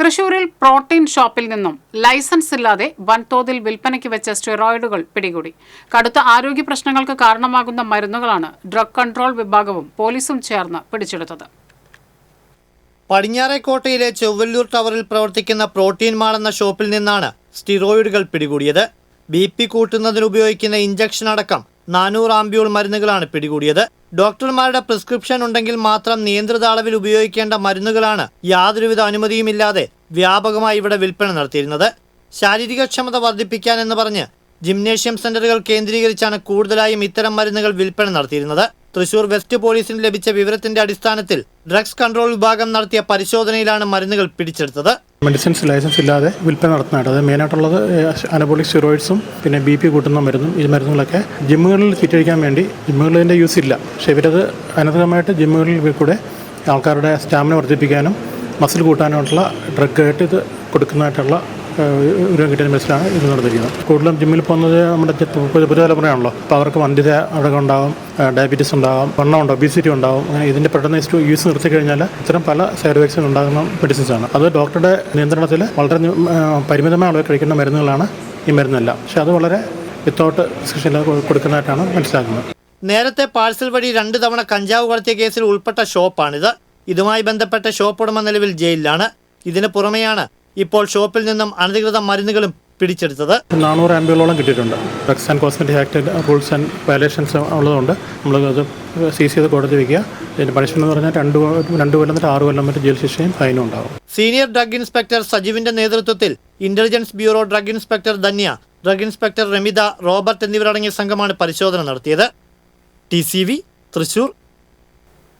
തൃശൂരിൽ പ്രോട്ടീൻ ഷോപ്പിൽ നിന്നും ലൈസൻസ് ഇല്ലാതെ വൻതോതിൽ വിൽപ്പനയ്ക്ക് വെച്ച സ്റ്റെറോയിഡുകൾ പിടികൂടി. കടുത്ത ആരോഗ്യ പ്രശ്നങ്ങൾക്ക് കാരണമാകുന്ന മരുന്നുകളാണ് ഡ്രഗ് കൺട്രോൾ വിഭാഗവും പോലീസും ചേർന്ന് പിടിച്ചെടുത്തത്. പടിഞ്ഞാറേക്കോട്ടയിലെ ചൊവ്വല്ലൂർ ടവറിൽ പ്രവർത്തിക്കുന്ന പ്രോട്ടീൻ മാൾ എന്ന ഷോപ്പിൽ നിന്നാണ് സ്റ്റിറോയിഡുകൾ പിടികൂടിയത്. ബി പി കൂട്ടുന്നതിന് ഉപയോഗിക്കുന്ന ഇഞ്ചക്ഷൻ അടക്കം നാനൂറ് ആംബ്യൂൾ മരുന്നുകളാണ് പിടികൂടിയത്. ഡോക്ടർമാരുടെ പ്രിസ്ക്രിപ്ഷൻ ഉണ്ടെങ്കിൽ മാത്രം നിയന്ത്രിത അളവിൽ ഉപയോഗിക്കേണ്ട മരുന്നുകളാണ് യാതൊരുവിധ അനുമതിയുമില്ലാതെ വ്യാപകമായി ഇവിടെ വിൽപ്പന നടത്തിയിരുന്നത്. ശാരീരികക്ഷമത വർദ്ധിപ്പിക്കാൻ എന്ന് പറഞ്ഞ് ജിംനേഷ്യം സെന്ററുകൾ കേന്ദ്രീകരിച്ചാണ് കൂടുതലായും ഇത്തരം മരുന്നുകൾ വിൽപ്പന നടത്തിയിരുന്നത്. തൃശൂർ വെസ്റ്റ് പോലീസിന് ലഭിച്ച വിവരത്തിന്റെ അടിസ്ഥാനത്തിൽ ഡ്രഗ്സ് കൺട്രോൾ വിഭാഗം നടത്തിയ പരിശോധനയിലാണ് മരുന്നുകൾ പിടിച്ചെടുത്തത്. മെഡിസിൻസ് ലൈസൻസ് ഇല്ലാതെ വിൽപ്പന നടത്തുന്നതായിട്ട് അത് മെയിനായിട്ടുള്ളത് അനബോളിക് സ്റ്റിറോയിഡ്സും പിന്നെ ബി പി കൂട്ടുന്ന മരുന്നും ഈ മരുന്നുകളൊക്കെ ജിമ്മുകളിൽ തിറ്റഴിക്കാൻ വേണ്ടി ജിമ്മുകളിൽ യൂസ് ഇല്ല. പക്ഷേ ഇവരത് അനധികമായിട്ട് ജിമ്മുകളിൽ കൂടെ ആൾക്കാരുടെ സ്റ്റാമിന വർദ്ധിപ്പിക്കാനും മസിൽ കൂട്ടാനുമുള്ള ഡ്രഗായിട്ട് ഇത് കൊടുക്കുന്നതായിട്ടുള്ള ഒരു കിട്ടിയ മെസ്സിലാണ് ഇത് നടത്തിയിരിക്കുന്നത് കൂടുതലും ജിമ്മിൽ പോകുന്നത് നമ്മുടെ പുതുതലമുറയാണല്ലോ അപ്പോൾ അവർക്ക് വന്ധ്യത അവിടെ ഉണ്ടാകും ഡയബറ്റീസ് ഉണ്ടാകും വണ്ണം ഉണ്ടാകും ഒബീസിറ്റി ഉണ്ടാകും അങ്ങനെ ഇതിന്റെ പെട്ടെന്ന് യൂസ് നിർത്തി കഴിഞ്ഞാൽ ഇത്തരം പല സൈഡ് എഫക്ട്സും ഉണ്ടാകുന്ന മെഡിസിൻസ് ആണ്. അത് ഡോക്ടറുടെ നിയന്ത്രണത്തിൽ വളരെ പരിമിതമായ അളവിൽ കഴിക്കുന്ന മരുന്നുകളാണ് ഈ മരുന്നല്ല. പക്ഷേ അത് വളരെ വിത്തൗട്ട് പ്രിസ്ക്രിപ്ഷൻ കൊടുക്കുന്നതായിട്ടാണ് മനസ്സിലാക്കുന്നത്. നേരത്തെ പാഴ്സൽ വഴി രണ്ട് തവണ കഞ്ചാവ് കടത്തിയ കേസിൽ ഉൾപ്പെട്ട ഷോപ്പാണിത്. ഇതുമായി ബന്ധപ്പെട്ട ഷോപ്പ് ഉടമ നിലവിൽ ജയിലിലാണ്. ഇതിന് പുറമെയാണ് ഇപ്പോൾ ഷോപ്പിൽ നിന്നും അനധികൃത മരുന്നുകളും പിടിച്ചെടുത്തത് നാനൂറ് ആംബിയോളം കിട്ടിയിട്ടുണ്ട്. Drugs and cosmetic act rules and violations ഉള്ളതുകൊണ്ട് നമ്മൾ അത് സീസ് ചെയ്ത് കോടതി വയ്ക്കുക ഇതിന്റെ പണിഷ്മെന്റ് എന്ന് പറഞ്ഞാൽ രണ്ട് രണ്ട് കൊല്ലം തൊട്ട് ആറ് കൊല്ലം വരെ ജയിൽ ശിക്ഷയും ഫൈനും ഉണ്ടാകും സീനിയർ ഡ്രഗ് ഇൻസ്പെക്ടർ സജീവിന്റെ നേതൃത്വത്തിൽ intelligence bureau drug inspector Dhanya drug inspector Ramitha Robert എന്നിവരടങ്ങിയ സംഘമാണ് പരിശോധന നടത്തിയത്. T C V Thrissur